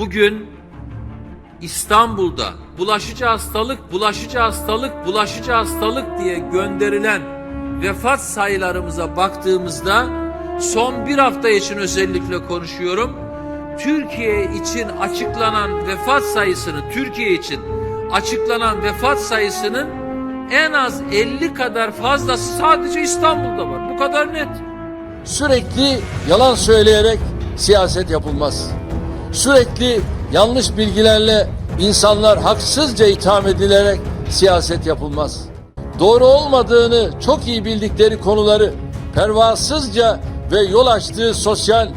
bugün İstanbul'da bulaşıcı hastalık, bulaşıcı hastalık, bulaşıcı hastalık diye gönderilen vefat sayılarımıza baktığımızda son bir hafta için özellikle konuşuyorum. Türkiye için açıklanan vefat sayısını, Türkiye için açıklanan vefat sayısının en az 50 kadar fazlası sadece İstanbul'da var. Bu kadar net. Sürekli yalan söyleyerek siyaset yapılmaz. Sürekli yanlış bilgilerle insanlar haksızca itham edilerek siyaset yapılmaz. Doğru olmadığını çok iyi bildikleri konuları pervasızca ve yol açtığı sosyal,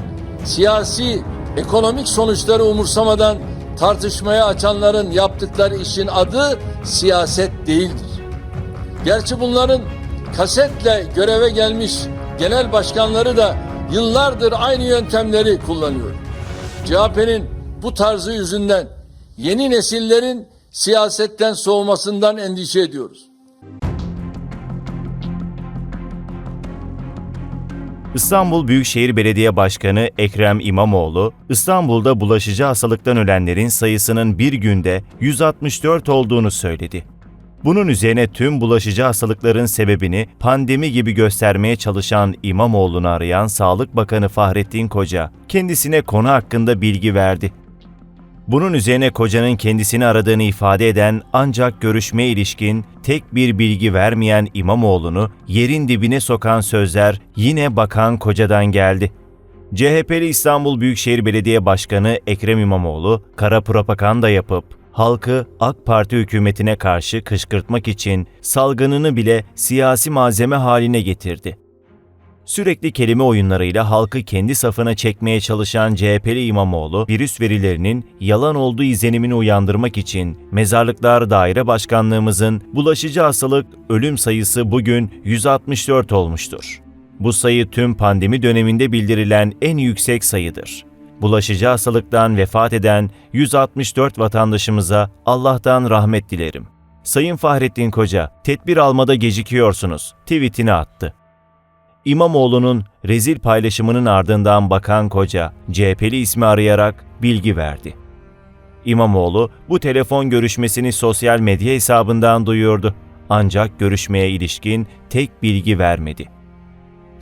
siyasi, ekonomik sonuçları umursamadan tartışmaya açanların yaptıkları işin adı siyaset değildir. Gerçi bunların kasetle göreve gelmiş genel başkanları da yıllardır aynı yöntemleri kullanıyor. CHP'nin bu tarzı yüzünden yeni nesillerin siyasetten soğumasından endişe ediyoruz. İstanbul Büyükşehir Belediye Başkanı Ekrem İmamoğlu, İstanbul'da bulaşıcı hastalıktan ölenlerin sayısının bir günde 164 olduğunu söyledi. Bunun üzerine tüm bulaşıcı hastalıkların sebebini pandemi gibi göstermeye çalışan İmamoğlu'nu arayan Sağlık Bakanı Fahrettin Koca, kendisine konu hakkında bilgi verdi. Bunun üzerine kocanın kendisini aradığını ifade eden ancak görüşmeye ilişkin tek bir bilgi vermeyen İmamoğlu'nu yerin dibine sokan sözler yine bakan kocadan geldi. CHP'li İstanbul Büyükşehir Belediye Başkanı Ekrem İmamoğlu kara propaganda yapıp halkı AK Parti hükümetine karşı kışkırtmak için salgınını bile siyasi malzeme haline getirdi. Sürekli kelime oyunlarıyla halkı kendi safına çekmeye çalışan CHP'li İmamoğlu, virüs verilerinin yalan olduğu izlenimini uyandırmak için Mezarlıklar Daire Başkanlığımızın bulaşıcı hastalık ölüm sayısı bugün 164 olmuştur. Bu sayı tüm pandemi döneminde bildirilen en yüksek sayıdır. Bulaşıcı hastalıktan vefat eden 164 vatandaşımıza Allah'tan rahmet dilerim. Sayın Fahrettin Koca, tedbir almada gecikiyorsunuz, tweetini attı. İmamoğlu'nun rezil paylaşımının ardından Bakan Koca, CHP'li ismi arayarak bilgi verdi. İmamoğlu bu telefon görüşmesini sosyal medya hesabından duyurdu. Ancak görüşmeye ilişkin tek bilgi vermedi.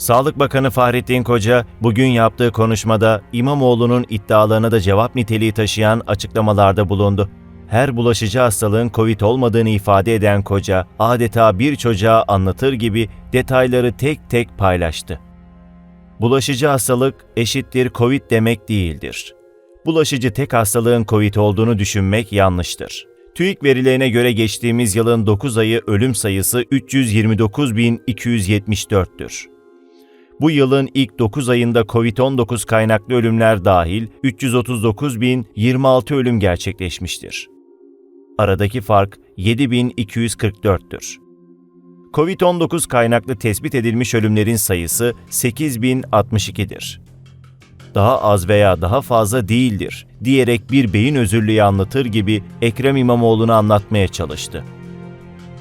Sağlık Bakanı Fahrettin Koca bugün yaptığı konuşmada İmamoğlu'nun iddialarına da cevap niteliği taşıyan açıklamalarda bulundu. Her bulaşıcı hastalığın Covid olmadığını ifade eden Koca adeta bir çocuğa anlatır gibi detayları tek tek paylaştı. Bulaşıcı hastalık eşittir Covid demek değildir. Bulaşıcı tek hastalığın Covid olduğunu düşünmek yanlıştır. TÜİK verilerine göre geçtiğimiz yılın 9 ayı ölüm sayısı 329.274'tür. Bu yılın ilk 9 ayında COVID-19 kaynaklı ölümler dahil 339.026 ölüm gerçekleşmiştir. Aradaki fark 7.244'tür. COVID-19 kaynaklı tespit edilmiş ölümlerin sayısı 8.062'dir. Daha az veya daha fazla değildir diyerek bir beyin özürlüğü anlatır gibi Ekrem İmamoğlu'nu anlatmaya çalıştı.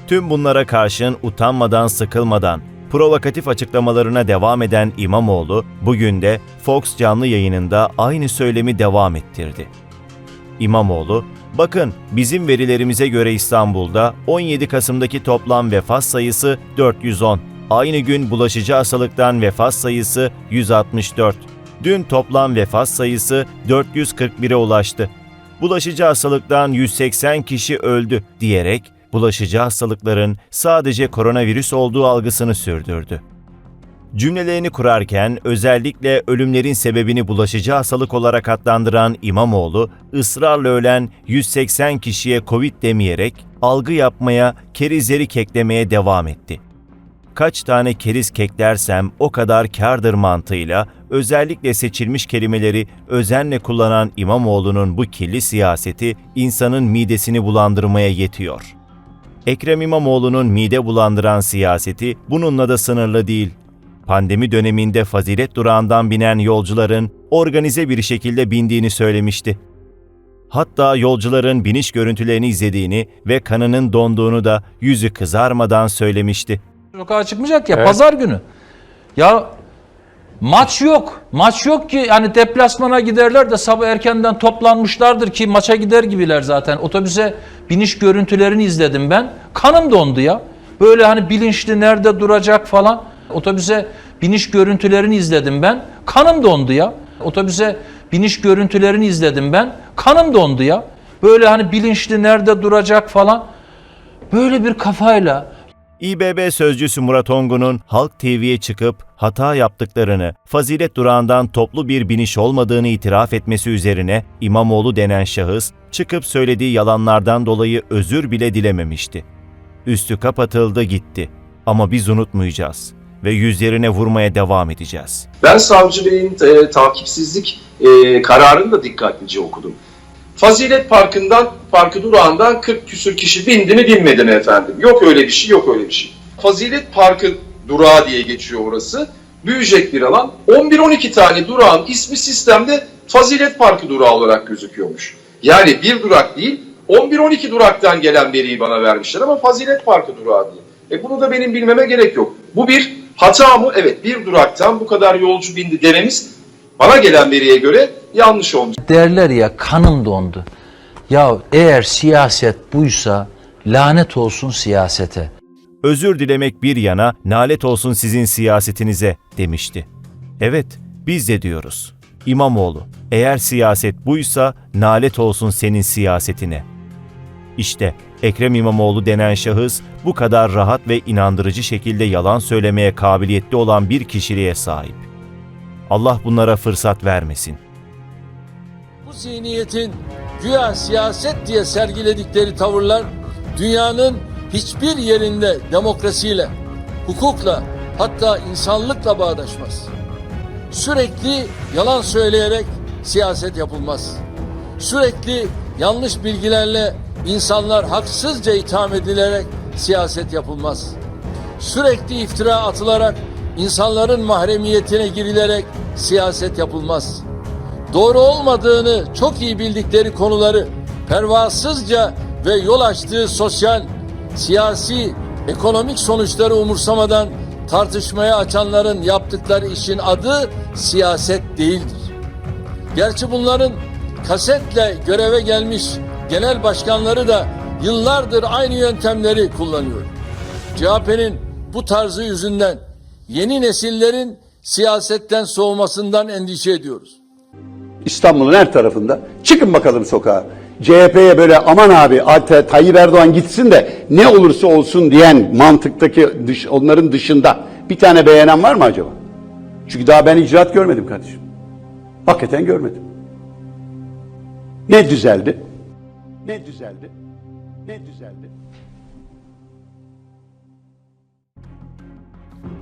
Tüm bunlara karşın utanmadan sıkılmadan provokatif açıklamalarına devam eden İmamoğlu bugün de Fox canlı yayınında aynı söylemi devam ettirdi. İmamoğlu, bakın bizim verilerimize göre İstanbul'da 17 Kasım'daki toplam vefat sayısı 410. Aynı gün bulaşıcı hastalıktan vefat sayısı 164. Dün toplam vefat sayısı 441'e ulaştı. Bulaşıcı hastalıktan 180 kişi öldü diyerek bulaşıcı hastalıkların sadece koronavirüs olduğu algısını sürdürdü. Cümlelerini kurarken özellikle ölümlerin sebebini bulaşıcı hastalık olarak adlandıran İmamoğlu, ısrarla ölen 180 kişiye Covid demeyerek algı yapmaya, kerizleri keklemeye devam etti. Kaç tane keriz keklersem o kadar kârdır mantığıyla özellikle seçilmiş kelimeleri özenle kullanan İmamoğlu'nun bu kirli siyaseti insanın midesini bulandırmaya yetiyor.'' Ekrem İmamoğlu'nun mide bulandıran siyaseti bununla da sınırlı değil. Pandemi döneminde fazilet durağından binen yolcuların organize bir şekilde bindiğini söylemişti. Hatta yolcuların biniş görüntülerini izlediğini ve kanının donduğunu da yüzü kızarmadan söylemişti. Sokağa çıkmayacak ya pazar günü. Ya Maç yok. Maç yok ki hani deplasmana giderler de sabah erkenden toplanmışlardır ki maça gider gibiler zaten. Otobüse biniş görüntülerini izledim ben. Kanım dondu ya. Böyle hani bilinçli nerede duracak falan. Otobüse biniş görüntülerini izledim ben. Kanım dondu ya. Otobüse biniş görüntülerini izledim ben. Kanım dondu ya. Böyle hani bilinçli nerede duracak falan. Böyle bir kafayla İBB sözcüsü Murat Ongun'un Halk TV'ye çıkıp hata yaptıklarını, fazilet durağından toplu bir biniş olmadığını itiraf etmesi üzerine İmamoğlu denen şahıs çıkıp söylediği yalanlardan dolayı özür bile dilememişti. Üstü kapatıldı gitti. Ama biz unutmayacağız ve yüzlerine vurmaya devam edeceğiz. Ben Savcı Bey'in e, takipsizlik e, kararını da dikkatlice okudum. Fazilet Parkı'ndan, parkı durağından 40 küsür kişi bindi mi binmedi mi efendim? Yok öyle bir şey, yok öyle bir şey. Fazilet Parkı durağı diye geçiyor orası. Büyüyecek bir alan. 11-12 tane durağın ismi sistemde Fazilet Parkı durağı olarak gözüküyormuş. Yani bir durak değil, 11-12 duraktan gelen veriyi bana vermişler ama Fazilet Parkı durağı diye. E bunu da benim bilmeme gerek yok. Bu bir hata mı? Evet bir duraktan bu kadar yolcu bindi dememiz bana gelen veriye göre yanlış olmuş. derler ya kanım dondu. Ya eğer siyaset buysa lanet olsun siyasete. Özür dilemek bir yana nalet olsun sizin siyasetinize demişti. Evet, biz de diyoruz. İmamoğlu, eğer siyaset buysa nalet olsun senin siyasetine. İşte Ekrem İmamoğlu denen şahıs bu kadar rahat ve inandırıcı şekilde yalan söylemeye kabiliyetli olan bir kişiliğe sahip. Allah bunlara fırsat vermesin. Bu zihniyetin güya siyaset diye sergiledikleri tavırlar dünyanın hiçbir yerinde demokrasiyle, hukukla hatta insanlıkla bağdaşmaz. Sürekli yalan söyleyerek siyaset yapılmaz. Sürekli yanlış bilgilerle insanlar haksızca itham edilerek siyaset yapılmaz. Sürekli iftira atılarak insanların mahremiyetine girilerek siyaset yapılmaz doğru olmadığını çok iyi bildikleri konuları pervasızca ve yol açtığı sosyal, siyasi, ekonomik sonuçları umursamadan tartışmaya açanların yaptıkları işin adı siyaset değildir. Gerçi bunların kasetle göreve gelmiş genel başkanları da yıllardır aynı yöntemleri kullanıyor. CHP'nin bu tarzı yüzünden yeni nesillerin siyasetten soğumasından endişe ediyoruz. İstanbul'un her tarafında. Çıkın bakalım sokağa. CHP'ye böyle aman abi Tayyip Erdoğan gitsin de ne olursa olsun diyen mantıktaki dış, onların dışında bir tane beğenen var mı acaba? Çünkü daha ben icraat görmedim kardeşim. Hakikaten görmedim. Ne düzeldi? Ne düzeldi? Ne düzeldi?